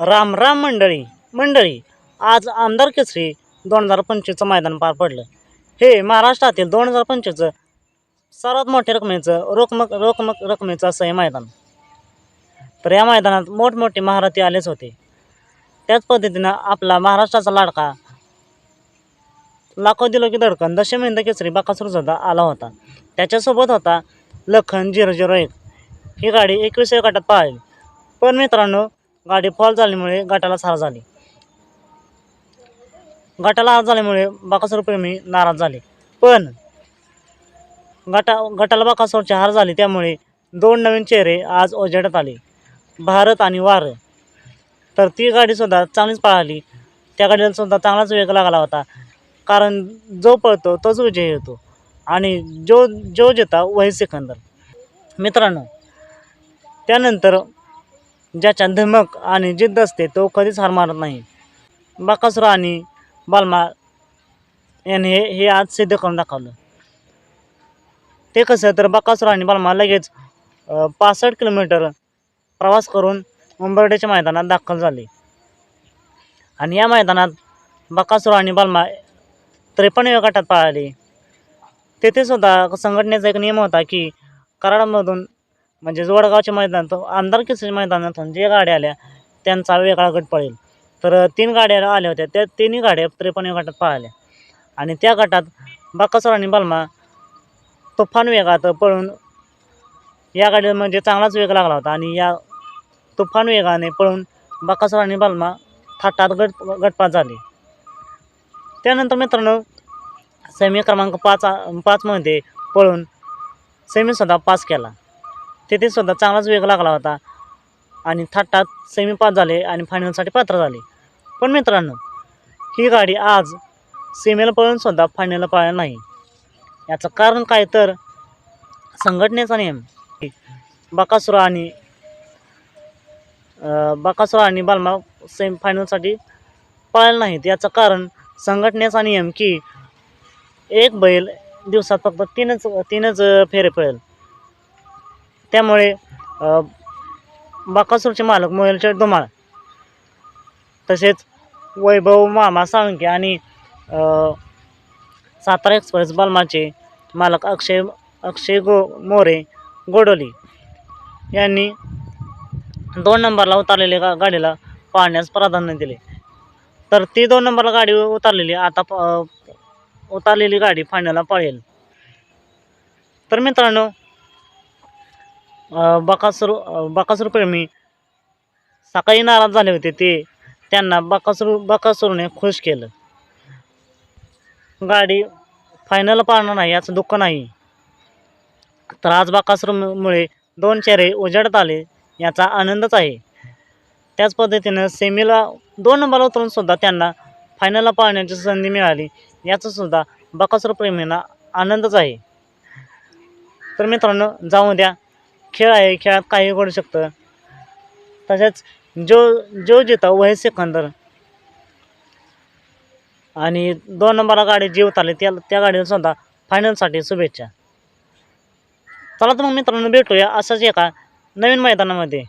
राम राम मंडळी मंडळी आज आमदार केसरी दोन हजार पंचवीसचं मैदान पार पडलं. हे महाराष्ट्रातील दोन हजार पंचवीसचं सर्वात मोठ्या रकमेचं रोकमक रोकमक रकमेचं असं हे मैदान. तर या मैदानात मोठमोठे महारथी आलेच होते. त्याच पद्धतीनं आपला महाराष्ट्राचा लाडका लाखो दिलो की धडकन दशमिंद केसरी बाकासूर सुद्धा आला होता. त्याच्यासोबत होता लखन झिरो झिरो एक. ही गाडी एकविसाव्या गटात पाहिली पण मित्रांनो गाडी फॉल झाल्यामुळे गटाला सार झाली. गटाला हार झाल्यामुळे बाकासोरप्रेमी नाराज झाले. पण गटा गटाला बाकासोरचे हार झाली त्यामुळे दोन नवीन चेहरे आज ओझेडत आले. भारत आणि वार. तर ती गाडीसुद्धा चांगलीच पळाली. त्या गाडीला सुद्धा चांगलाच वेग लागला होता. कारण जो पळतो तोच विजय होतो. आणि जो जो जेता वही सिकंदर. मित्रांनो त्यानंतर ज्याच्या धमक आणि जिद्द असते तो कधीच हार मारत नाही. बाकासुर आणि बालमा याने हे हे आज सिद्ध करून दाखवलं. ते कसं तर बाकासुर आणि बालमा लगेच पासष्ट किलोमीटर प्रवास करून उंबरडेच्या मैदानात दाखल झाले. आणि या मैदानात बकासूर आणि बालमा त्रेपन्न गटात पळाले. तेथे सुद्धा संघटनेचा एक नियम होता की कराडमधून म्हणजे जोडगावच्या मैदानात आमदार केसरी मैदानातून जे गाड्या आल्या त्यांचा वेगळा गट पळेल. तर तीन गाड्या आल्या होत्या. त्या तिन्ही गाड्या त्रेपन्न गटात पळाल्या. आणि त्या गटात बकासूर आणि बलमा तुफान वेगात पळून या गाडीला म्हणजे चांगलाच वेग लागला होता. आणि या तुफान वेगाने पळून बकासूर आणि बलमा थाटात गट गटपात झाले. त्यानंतर मित्रांनो सेमी क्रमांक पाच पाचमध्ये पळून सेमीसुद्धा पास केला. तिथे सुद्धा चांगलाच वेग लागला होता. आणि थाटात सेमी पास झाले आणि फायनलसाठी पात्र झाले. पण मित्रांनो ही गाडी आज सेमीला पळून सुद्धा फायनलला पळायला नाही. याचं कारण काय तर संघटनेचा नियम. बकासुर आणि अं, आणि बालमा सेमी फायनलसाठी पळायला नाहीत. याचं कारण संघटनेचा नियम की एक बैल दिवसात फक्त तीनच तीनच फेरे पळेल. त्यामुळे बाकासूरचे मालक मोबाईलचे धुमाळ तसेच वैभव मामा साळुंके आणि सातारा एक्सप्रेस बालमाचे मालक अक्षय अक्षय गो मोरे गोडोली यांनी दोन नंबरला उतरलेल्या गा गाडीला पाहण्यास प्राधान्य दिले. तर ती दोन नंबरला गाडी उतरलेली आता प- उतरलेली गाडी फायनलला पळेल. तर मित्रांनो बकासूर बकासूरप्रेमी सकाळी नाराज झाले होते ते त्यांना बकासूर बकासूरने खुश केलं. गाडी फायनल पाळणार नाही याचं दुःख नाही. तर आज बकासूरमुळे दोन चेहरे उजाडत आले याचा आनंदच आहे. त्याच पद्धतीनं सेमीला दोन नंबरला उतरून सुद्धा त्यांना फायनलला पाळण्याची संधी मिळाली याचंसुद्धा बकासूर प्रेमींना आनंदच आहे. तर मित्रांनो जाऊ द्या. खेळ आहे खेळात काही घडू शकतं. तसेच जो जो जिता वही सिकंदर. आणि दोन नंबरला गाडी जीवत आली त्या त्या गाडीला सुद्धा फायनलसाठी शुभेच्छा. चला तर मग मित्रांनो भेटूया असंच एका नवीन मैदानामध्ये.